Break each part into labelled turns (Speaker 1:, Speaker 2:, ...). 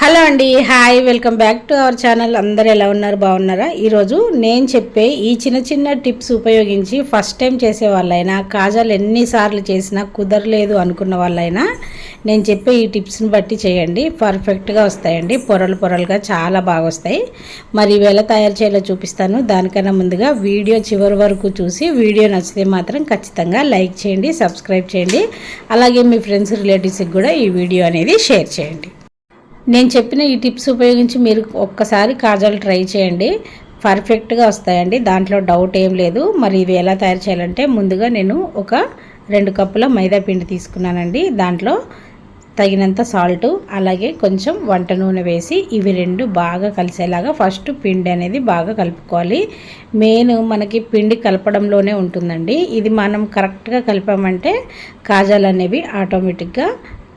Speaker 1: Hello అండి hi welcome back to our channel. అందరు ఎలా ఉన్నారు? బాగున్నారా? ఈరోజు నేను చెప్పే ఈ చిన్న చిన్న టిప్స్ ఉపయోగించి ఫస్ట్ టైం చేసే వాళ్ళైనా కాజాలు ఎన్నిసార్లు చేసినా కుదరలేదు అనుకున్న వాళ్ళైనా నేను చెప్పే ఈ టిప్స్ని బట్టి చేయండి. పర్ఫెక్ట్గా వస్తాయండి. పొరలు పొరలుగా చాలా బాగా వస్తాయి. మరి ఇవి ఎలా తయారు చేయాలో చూపిస్తాను. దానికన్నా ముందుగా వీడియో చివరి వరకు చూసి వీడియో నచ్చితే మాత్రం ఖచ్చితంగా లైక్ చేయండి సబ్స్క్రైబ్ చేయండి. అలాగే మీ ఫ్రెండ్స్ రిలేటివ్స్కి కూడా ఈ వీడియో అనేది షేర్ చేయండి. నేను చెప్పిన ఈ టిప్స్ ఉపయోగించి మీరు ఒక్కసారి కాజాలు ట్రై చేయండి. పర్ఫెక్ట్గా వస్తాయండి. దాంట్లో డౌట్ ఏం లేదు. మరి ఇవి ఎలా తయారు చేయాలంటే ముందుగా నేను ఒక రెండు కప్పుల మైదా పిండి తీసుకున్నానండి. దాంట్లో తగినంత సాల్ట్ అలాగే కొంచెం వంట నూనె వేసి ఇవి రెండు బాగా కలిసేలాగా ఫస్ట్ పిండి అనేది బాగా కలుపుకోవాలి. మెయిన్ మనకి పిండి కలపడంలోనే ఉంటుందండి. ఇది మనం కరెక్ట్గా కలిపామంటే కాజాలు అనేవి ఆటోమేటిక్గా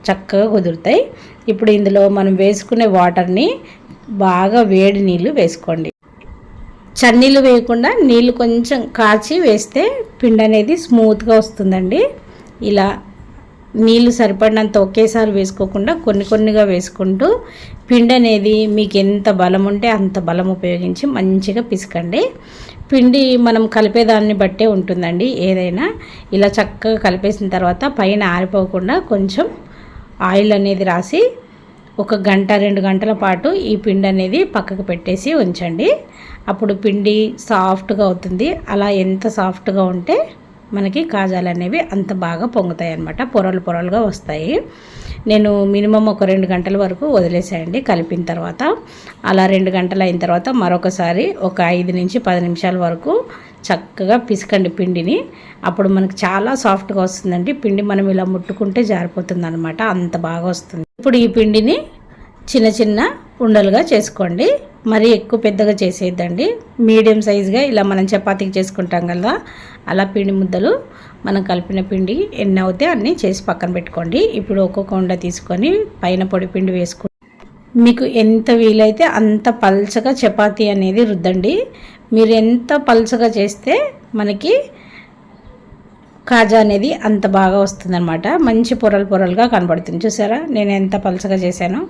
Speaker 1: చక్కగా కుదురుతాయి. ఇప్పుడు ఇందులో మనం వేసుకునే వాటర్ని బాగా వేడి నీళ్ళు వేసుకోండి. చన్నీళ్ళు వేయకుండా నీళ్ళు కొంచెం కాచి వేస్తే పిండి అనేది స్మూత్గా వస్తుందండి. ఇలా నీళ్ళు సరిపడినంత ఒకేసారి వేసుకోకుండా కొన్ని కొన్నిగా వేసుకుంటూ పిండి అనేది మీకు ఎంత బలం ఉంటే అంత బలం ఉపయోగించి మంచిగా పిసకండి. పిండి మనం కలిపేదాన్ని బట్టే ఉంటుందండి. ఏదైనా ఇలా చక్కగా కలిపేసిన తర్వాత పైన ఆరిపోకుండా కొంచెం ఆయిల్ అనేది రాసి ఒక గంట రెండు గంటల పాటు ఈ పిండి అనేది పక్కకు పెట్టేసి ఉంచండి. అప్పుడు పిండి సాఫ్ట్గా అవుతుంది. అలా ఎంత సాఫ్ట్గా ఉంటే మనకి కాజాలు అనేవి అంత బాగా పొంగుతాయి అన్నమాట. పొరలు పొరలుగా వస్తాయి. నేను మినిమం ఒక రెండు గంటల వరకు వదిలేసాయండి కలిపిన తర్వాత. అలా రెండు గంటలు అయిన తర్వాత మరొకసారి ఒక ఐదు నుంచి పది నిమిషాల వరకు చక్కగా పిసకండి పిండిని. అప్పుడు మనకు చాలా సాఫ్ట్గా వస్తుందండి. పిండి మనం ఇలా ముట్టుకుంటే జారిపోతుంది అనమాట అంత బాగా వస్తుంది. ఇప్పుడు ఈ పిండిని చిన్న చిన్న ఉండలుగా చేసుకోండి. మరి ఎక్కువ పెద్దగా చేసేద్దండి మీడియం సైజుగా ఇలా మనం చపాతీకి చేసుకుంటాం కదా అలా పిండి ముద్దలు మనం కలిపిన పిండి ఎన్ని అవుతే అన్నీ చేసి పక్కన పెట్టుకోండి. ఇప్పుడు ఒక్కొక్క ఉండ తీసుకొని పైన పొడి పిండి వేసుకుంటే మీకు ఎంత వీలైతే అంత పల్చగా చపాతీ అనేది రుద్దండి. మీరు ఎంత పలుచగా చేస్తే మనకి కాజా అనేది అంత బాగా వస్తుందన్నమాట. మంచి పొరలు పొరలుగా కనబడుతుంది. చూసారా? నేను ఎంత పలచగా చేశానో.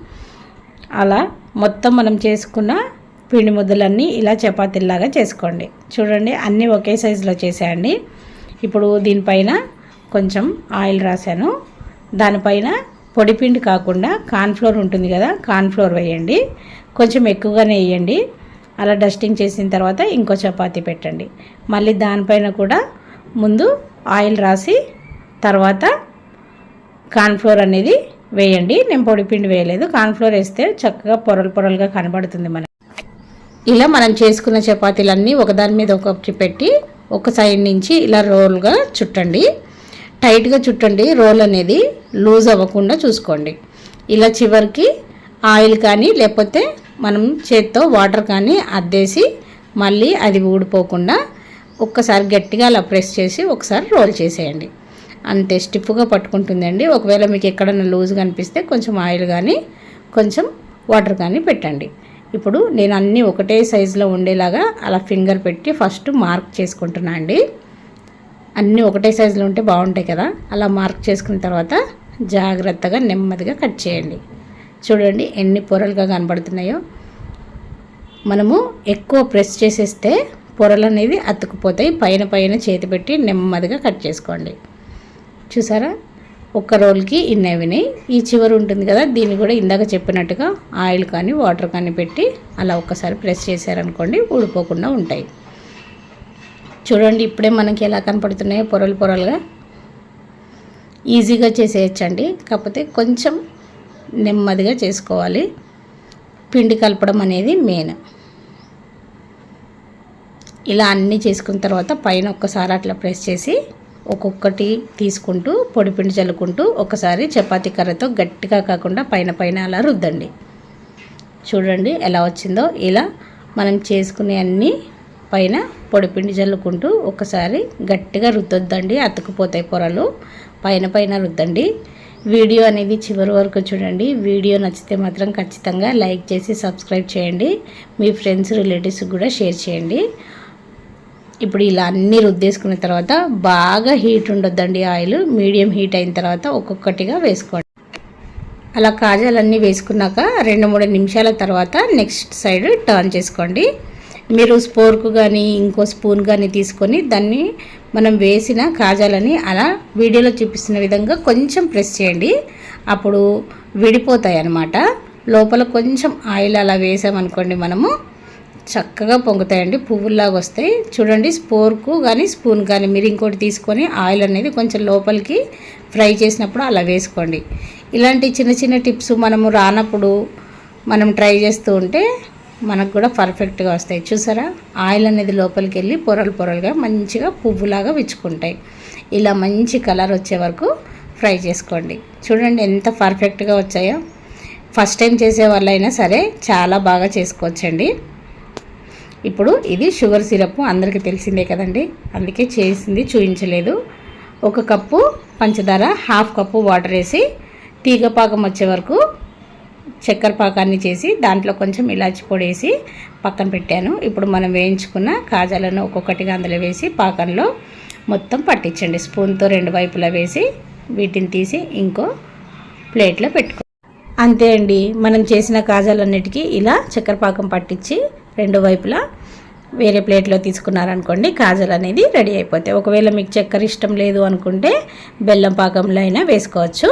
Speaker 1: అలా మొత్తం మనం చేసుకున్న పిండి ముద్దలన్నీ ఇలా చపాతీలాగా చేసుకోండి. చూడండి అన్నీ ఒకే సైజులో చేసేయండి. ఇప్పుడు దీనిపైన కొంచెం ఆయిల్ రాశాను. దానిపైన పొడిపిండి కాకుండా కార్న్ఫ్లోర్ ఉంటుంది కదా కార్న్ఫ్లోర్ వేయండి. కొంచెం ఎక్కువగానే వేయండి. అలా డస్టింగ్ చేసిన తర్వాత ఇంకో చపాతీ పెట్టండి. మళ్ళీ దానిపైన కూడా ముందు ఆయిల్ రాసి తర్వాత కార్న్ఫ్లోర్ అనేది వేయండి. నేను పొడిపిండి వేయలేదు. కార్న్ఫ్లోర్ వేస్తే చక్కగా పొరలు పొరలుగా కనబడుతుంది మనకి. ఇలా మనం చేసుకున్న చపాతీలన్నీ ఒకదాని మీద ఒకటి పెట్టి ఒక సైడ్ నుంచి ఇలా రోల్గా చుట్టండి. టైట్గా చుట్టండి. రోల్ అనేది లూజ్ అవ్వకుండా చూసుకోండి. ఇలా చివరికి ఆయిల్ కానీ లేకపోతే మనం చేత్తో వాటర్ కానీ అద్దేసి మళ్ళీ అది ఊడిపోకుండా ఒక్కసారి గట్టిగా అలా ప్రెస్ చేసి ఒకసారి రోల్ చేసేయండి. అంతే స్టిఫ్గా పట్టుకుంటుందండి. ఒకవేళ మీకు ఎక్కడన్నా లూజ్ కనిపిస్తే కొంచెం ఆయిల్ కానీ కొంచెం వాటర్ కానీ పెట్టండి. ఇప్పుడు నేను అన్నీ ఒకటే సైజులో ఉండేలాగా అలా ఫింగర్ పెట్టి ఫస్ట్ మార్క్ చేసుకుంటున్నా అండి. అన్నీ ఒకటే సైజులో ఉంటే బాగుంటాయి కదా. అలా మార్క్ చేసుకున్న తర్వాత జాగ్రత్తగా నెమ్మదిగా కట్ చేయండి. చూడండి ఎన్ని పొరలుగా కనబడుతున్నాయో. మనము ఎక్కువ ప్రెస్ చేసేస్తే పొరలు అనేది అతుకుపోతాయి. పైన పైన చేతి పెట్టి నెమ్మదిగా కట్ చేసుకోండి. చూసారా? ఒక్క రోల్కి ఇన్ని అవినాయి ఈ చివరి ఉంటుంది కదా దీన్ని కూడా ఇందాక చెప్పినట్టుగా ఆయిల్ కానీ వాటర్ కానీ పెట్టి అలా ఒక్కసారి ప్రెస్ చేశారనుకోండి ఊడిపోకుండా ఉంటాయి. చూడండి ఇప్పుడే మనకి ఎలా కనపడుతున్నాయో పొరలు పొరలుగా. ఈజీగా చేసేయచ్చండి. కాకపోతే కొంచెం నెమ్మదిగా చేసుకోవాలి. పిండి కలపడం అనేది మెయిన్ ఇలా అన్నీ చేసుకున్న తర్వాత పైన ఒక్కసారి అట్లా ప్రెస్ చేసి ఒక్కొక్కటి తీసుకుంటూ పొడిపిండి చల్లుకుంటూ ఒకసారి చపాతీ కర్రతో గట్టిగా కాకుండా పైన పైన అలా రుద్దండి. చూడండి ఎలా వచ్చిందో. ఇలా మనం చేసుకునే అన్నీ పైన పొడిపిండి చల్లుకుంటూ ఒకసారి గట్టిగా రుద్దొద్దండి. అతుకుపోతాయి పొరలు. పైన పైన రుద్దండి. వీడియో అనేది చివరి వరకు చూడండి. వీడియో నచ్చితే మాత్రం ఖచ్చితంగా లైక్ చేసి సబ్స్క్రైబ్ చేయండి. మీ ఫ్రెండ్స్ రిలేటివ్స్కి కూడా షేర్ చేయండి. ఇప్పుడు ఇలా అన్నీ రుద్దేసుకున్న తర్వాత బాగా హీట్ ఉండొద్దండి ఆయిల్. మీడియం హీట్ అయిన తర్వాత ఒక్కొక్కటిగా వేసుకోండి. అలా కాజాలన్నీ వేసుకున్నాక రెండు మూడు నిమిషాల తర్వాత నెక్స్ట్ సైడ్ టర్న్ చేసుకోండి. మీరు స్పోర్కు కానీ ఇంకో స్పూన్ కానీ తీసుకొని దాన్ని మనం వేసిన కాజాలని అలా వీడియోలో చూపిస్తున్న విధంగా కొంచెం ప్రెస్ చేయండి. అప్పుడు విడిపోతాయి అన్నమాట. లోపల కొంచెం ఆయిల్ అలా వేసామనుకోండి మనము చక్కగా పొంగుతాయండి. పువ్వుల్లాగా వస్తాయి. చూడండి స్పోర్కు కానీ స్పూన్ కానీ మీరు ఇంకోటి తీసుకొని ఆయిల్ అనేది కొంచెం లోపలికి ఫ్రై చేసినప్పుడు అలా వేసుకోండి. ఇలాంటి చిన్న చిన్న టిప్స్ మనము రానప్పుడు మనం ట్రై చేస్తూ ఉంటే మనకు కూడా పర్ఫెక్ట్గా వస్తాయి. చూసారా? ఆయిల్ అనేది లోపలికి వెళ్ళి పొరలు పొరలుగా మంచిగా పువ్వులాగా విచ్చుకుంటాయి. ఇలా మంచి కలర్ వచ్చే వరకు ఫ్రై చేసుకోండి. చూడండి ఎంత పర్ఫెక్ట్గా వచ్చాయో. ఫస్ట్ టైం చేసే వాళ్ళైనా సరే చాలా బాగా చేసుకోవచ్చండి. ఇప్పుడు ఇది షుగర్ సిరప్ అందరికీ తెలిసిందే కదండి. అందుకే చేసింది చూపించలేదు ఒక కప్పు పంచదార హాఫ్ కప్పు వాటర్ వేసి తీగ పాకం వచ్చే వరకు చక్కెర పాకాన్ని చేసి దాంట్లో కొంచెం ఇలాచి పొడి వేసి పక్కన పెట్టాను. ఇప్పుడు మనం వేయించుకున్న కాజాలను ఒక్కొక్కటిగా అందులో వేసి పాకంలో మొత్తం పట్టించండి. స్పూన్తో రెండు వైపులా వేసి వీటిని తీసి ఇంకో ప్లేట్లో పెట్టుకో. అంతే అండి. మనం చేసిన కాజాలన్నిటికీ ఇలా చక్కెర పాకం పట్టించి రెండు వైపులా వేరే ప్లేట్లో తీసుకున్నారనుకోండి కాజల్ అనేది రెడీ అయిపోతాయి. ఒకవేళ మీకు చక్కెర ఇష్టం లేదు అనుకుంటే బెల్లం పాకంలో అయినా వేసుకోవచ్చు.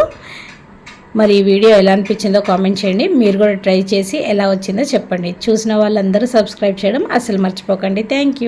Speaker 1: మరి ఈ వీడియో ఎలా అనిపించిందో కామెంట్ చేయండి. మీరు కూడా ట్రై చేసి ఎలా వచ్చిందో చెప్పండి. చూసిన వాళ్ళందరూ సబ్స్క్రైబ్ చేయడం అసలు మర్చిపోకండి. థ్యాంక్